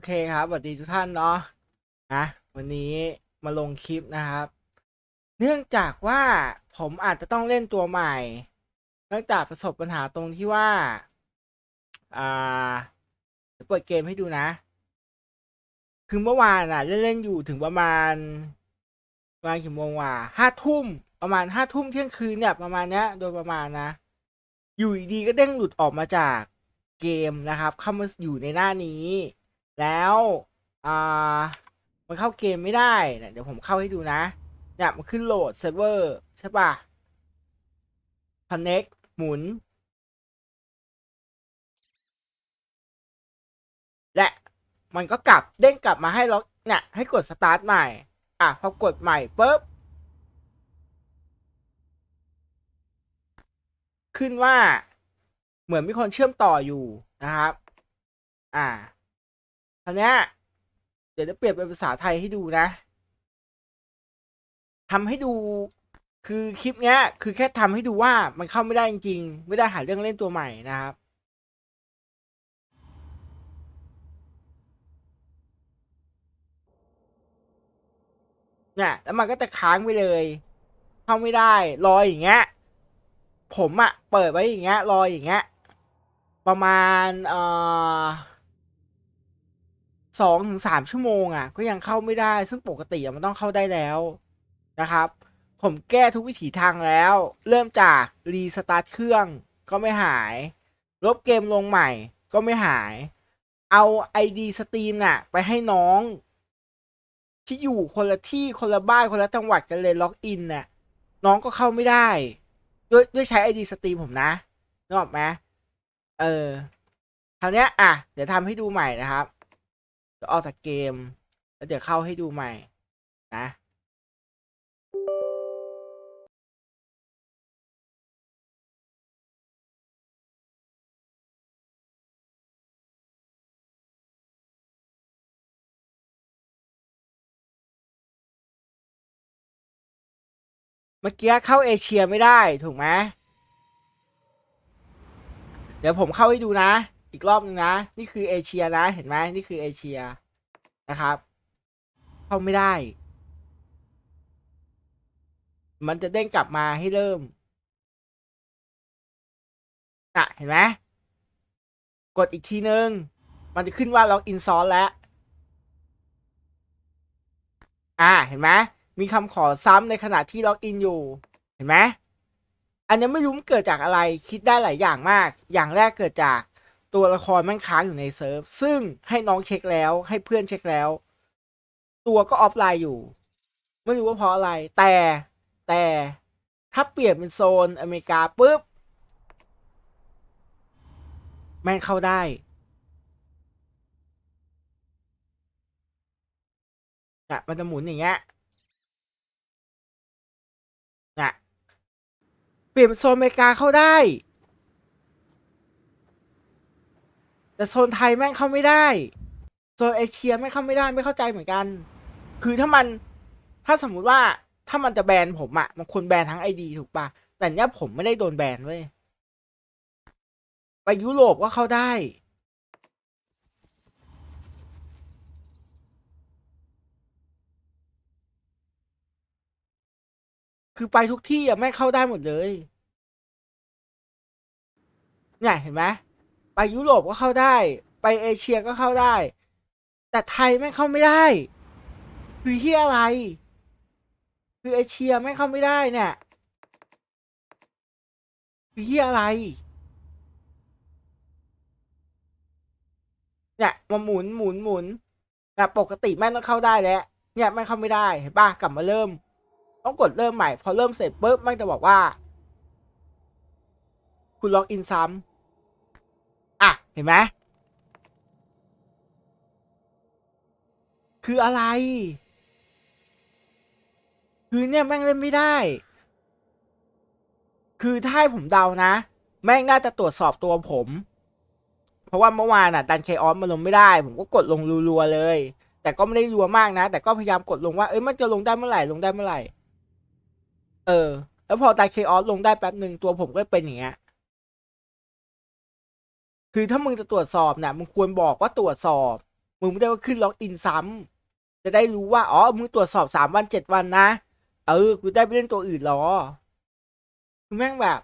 อเคครับสวัสดีทุกท่านเนาะนะวันนี้มาลงคลิปนะครับ เนื่องจากว่าผมอาจจะต้องเล่นตัวใหม่ เนื่องจากประสบปัญหาตรงที่ว่า อ่าเดี๋ยวเปิดเกมให้ดูนะ คือเมื่อวานอะเล่นเล่นอยู่ถึงประมาณประมาณกี่โมงว่ะห้าทุ่มประมาณห้าทุ่มเที่ยงคืนเนี่ยประมาณเนี้ยโดยประมาณนะ อยู่ดีๆก็เด้งหลุดออกมาจากเกมนะครับ เข้ามาอยู่ในหน้านี้ แล้วอ่ามันเข้าเกมไม่ได้เนี่ยเดี๋ยวผมเข้าให้ดูนะเนี่ยมันขึ้นโหลดเซิร์ฟเวอร์ใช่ปะ connect หมุน และมันก็กลับเด้งกลับมาให้ล็อกเนี่ยให้กดสตาร์ทใหม่ อะพอกดใหม่ปุ๊บ ขึ้นว่าเหมือนมีคนเชื่อมต่ออยู่นะครับ อ่า ราวนี้เดี๋ยวจะเปลี่ยนเป็นภาษาไทยให้ดูนะทำให้ดูคือคลิปเนี้ย คือแค่ทำให้ดูว่ามันเข้าไม่ได้จริงๆไม่ได้หาเรื่องเล่นตัวใหม่นะครับเนี่ยแล้วมันก็จะค้างไปเลย เข้าไม่ได้รออย่างเงี้ย ผมอะเปิดไว้อย่างเงี้ยรออย่างเงี้ย ประมาณเอ่อ สองถึงสามชั่วโมงอะก็ยังเข้าไม่ได้ ซึ่งปกติมันต้องเข้าได้แล้วนะครับ ผมแก้ทุกวิถีทางแล้ว เริ่มจากรีสตาร์ทเครื่องก็ไม่หาย ลบเกมลงใหม่ก็ไม่หาย เอา ID สตรีมน่ะ ไปให้น้อง ที่อยู่คนละที่คนละบ้านคนละจังหวัดกันเลยล็อกอินน่ะ น้องก็เข้าไม่ได้ ด้วยด้วยใช้ ID สตรีมผมนะนึกออกไหมเออคราวเนี้ยอะ เดี๋ยวทำให้ดูใหม่นะครับ เดี๋ยวออกจากเกม แล้วเดี๋ยวเข้าให้ดูใหม่นะเมื่อกี้เข้าเอเชียไม่ได้ถูกไหม เดี๋ยวผมเข้าให้ดูนะ อีกรอบนึงนะ นี่คือเอเชียนะ เห็นไหมนี่คือเอเชียนะครับ เข้าไม่ได้ มันจะเด้งกลับมาให้เริ่มอะเห็นไหมกดอีกทีนึง มันจะขึ้นว่าล็อกอินซอร์แล้วอ่าเห็นไหมมีคำขอซ้ำในขณะที่ล็อกอินอยู่ เห็นไหมอันนี้ไม่รู้มันเกิดจากอะไร คิดได้หลายอย่างมาก อย่างแรกเกิดจาก ตัวละครมันค้างอยู่ในเซิร์ฟ ซึ่งให้น้องเช็คแล้วให้เพื่อนเช็คแล้ว ตัวก็ออฟไลน์อยู่ ไม่รู้ว่าเพราะอะไร แต่แต่ถ้าเปลี่ยนเป็นโซนอเมริกาปุ๊บแม่งเข้าได้เนี่ยมันจะหมุนอย่างเงี้ย น่ะ เปลี่ยนโซนอเมริกาเข้าได้ แต่โซนไทยแม่งเข้าไม่ได้ โซนเอเชียแม่งเข้าไม่ได้ไม่เข้าใจเหมือนกัน คือถ้ามันถ้าสมมุติว่าถ้ามันจะแบนผมอะมันควรแบนทั้งไอดีถูกปะแต่เนี้ยผมไม่ได้โดนแบนเว้ยไปยุโรปก็เข้าได้ คือไปทุกที่อะแม่งเข้าได้หมดเลย เนี่ยเห็นไหม ไปยุโรปก็เข้าได้ ไปเอเชียก็เข้าได้ แต่ไทยแม่เข้าไม่ได้ คือที่อะไร คือเอเชียแม่เข้าไม่ได้เนี่ยคือที่อะไรเนี่ยมาหมุนหมุนหมุนแบบปกติแม่ต้องเข้าได้แล้วเนี่ยแม่เข้าไม่ได้เห็นปะกลับมาเริ่ม ต้องกดเริ่มใหม่ พอเริ่มเสร็จปุ๊บแม่งจะบอกว่า คุณล็อกอินซ้ำ ห็นไหมคืออะไร คือเนี่ยแม่งเล่นไม่ได้ คือถ้าให้ผมเดานะ แม่งน่าจะตรวจสอบตัวผม เพราะว่าเมื่อวานอะดันเคออสมาลงไม่ได้ ผมก็กดลงรัวๆเลย แต่ก็ไม่ได้รัวมากนะ แต่ก็พยายามกดลงว่า เอ้ยมันจะลงได้เมื่อไหร่ลงได้เมื่อไหร่ เออ แล้วพอดันเคออสลงได้แป๊บหนึ่งตัวผมก็เป็นอย่างเงี้ย คือถ้ามึงจะตรวจสอบเนี่ยมึงควรบอกว่าตรวจสอบ มึงไม่ได้ว่าขึ้นล็อกอินซ้ำจะได้รู้ว่าอ๋อมึงตรวจสอบสามวันเจ็ดวันนะ เออกูได้ไปเล่นตัวอื่นหรอคือแม่งแบบ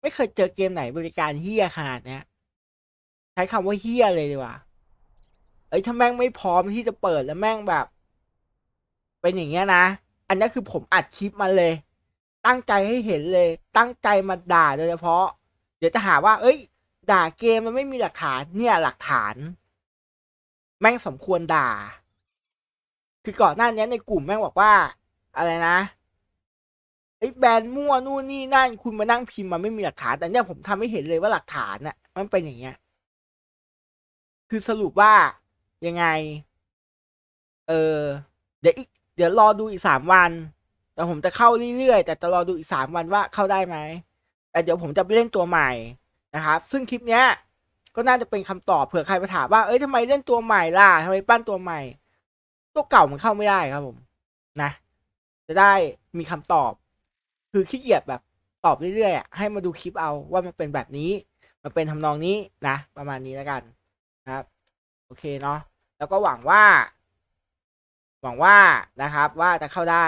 ไม่เคยเจอเกมไหนบริการเฮี้ยขนาดเนี้ยใช้คำว่าเฮี้ยเลยดีกว่าเอ้ยถ้าแม่งไม่พร้อมที่จะเปิดแล้วแม่งแบบ เป็นอย่างเงี้ยนะ อันนี้คือผมอัดคลิปมาเลย ตั้งใจให้เห็นเลย ตั้งใจมาด่าโดยเฉพาะ เดี๋ยวจะหาว่า เอ้ย ด่าเกมมันไม่มีหลักฐาน เนี่ยหลักฐาน แม่งสมควรด่า คือก่อนหน้านี้ในกลุ่มแม่งบอกว่า อะไรนะไอ้ยแบรนด์มั่วนู่นนี่นั่น คุณมานั่งพิมพ์มาไม่มีหลักฐาน แต่เนี่ยผมทำให้เห็นเลยว่าหลักฐานน่ะ มันเป็นอย่างเงี้ย คือสรุปว่ายังไง เออ เดี๋ยวอีก เดี๋ยวรอดูอีกสามวัน แต่ผมจะเข้าเรื่อยๆ แต่จะรอดูอีกสามวันว่าเข้าได้ไหม แต่เดี๋ยวผมจะไปเล่นตัวใหม่นะครับ ซึ่งคลิปเนี้ยก็น่าจะเป็นคำตอบเผื่อใครมาถามว่าเอ้ยทำไมเล่นตัวใหม่ล่ะทำไมปั้นตัวใหม่ ตัวเก่ามันเข้าไม่ได้ครับผมนะ จะได้มีคำตอบ คือขี้เกียจแบบตอบเรื่อยๆอะให้มาดูคลิปเอาว่ามันเป็นแบบนี้มันเป็นทำนองนี้นะ ประมาณนี้แล้วกันนะครับ โอเคเนาะแล้วก็หวังว่า หวังว่านะครับ ว่าจะเข้าได้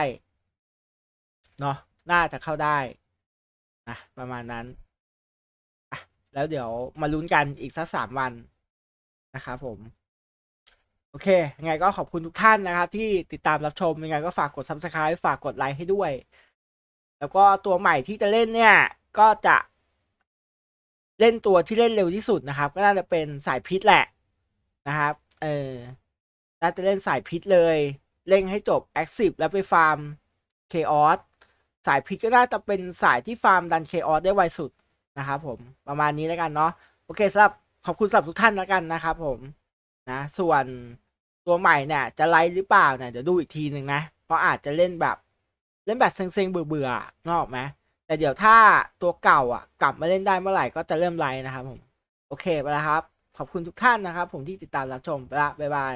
เนาะน่าจะเข้าได้ นะประมาณนั้นอะแล้วเดี๋ยวมาลุ้นกันอีกสักสามวันนะครับผม โอเคยังไงก็ขอบคุณทุกท่านนะครับ ที่ติดตามรับชมยังไงก็ฝากกด subscribe ฝากกดไลค์ให้ด้วย แล้วก็ตัวใหม่ที่จะเล่นเนี่ย ก็จะเล่นตัวที่เล่นเร็วที่สุดนะครับ ก็น่าจะเป็นสายพิษแหละนะครับ เออ น่าจะเล่นสายพิษเลย เล่นให้จบ Active แล้วไปฟาร์ม Chaos ส สายพิษก็น่าจะเป็นสายที่ฟาร์มดัน Chaos ได้ไวสุดนะครับผมประมาณนี้แล้วกันเนาะโอเคสำหรับขอบคุณสำหรับทุกท่านแล้วกันนะครับผมนะส่วนตัวใหม่เนี่ยจะไลฟ์หรือเปล่าเนี่ยเดี๋ยวดูอีกทีหนึ่งนะ เพราะอาจจะเล่นแบบเล่นแบบเซ็งๆเบื่อๆนกออกไหมแต่เดี๋ยวถ้าตัวเก่าอะ กลับมาเล่นได้เมื่อไหร่ก็จะเริ่มไลฟ์นะครับผม โอเคไปแล้วครับ ขอบคุณทุกท่านนะครับ ผมที่ติดตามรับชมไปละบ๊ายบาย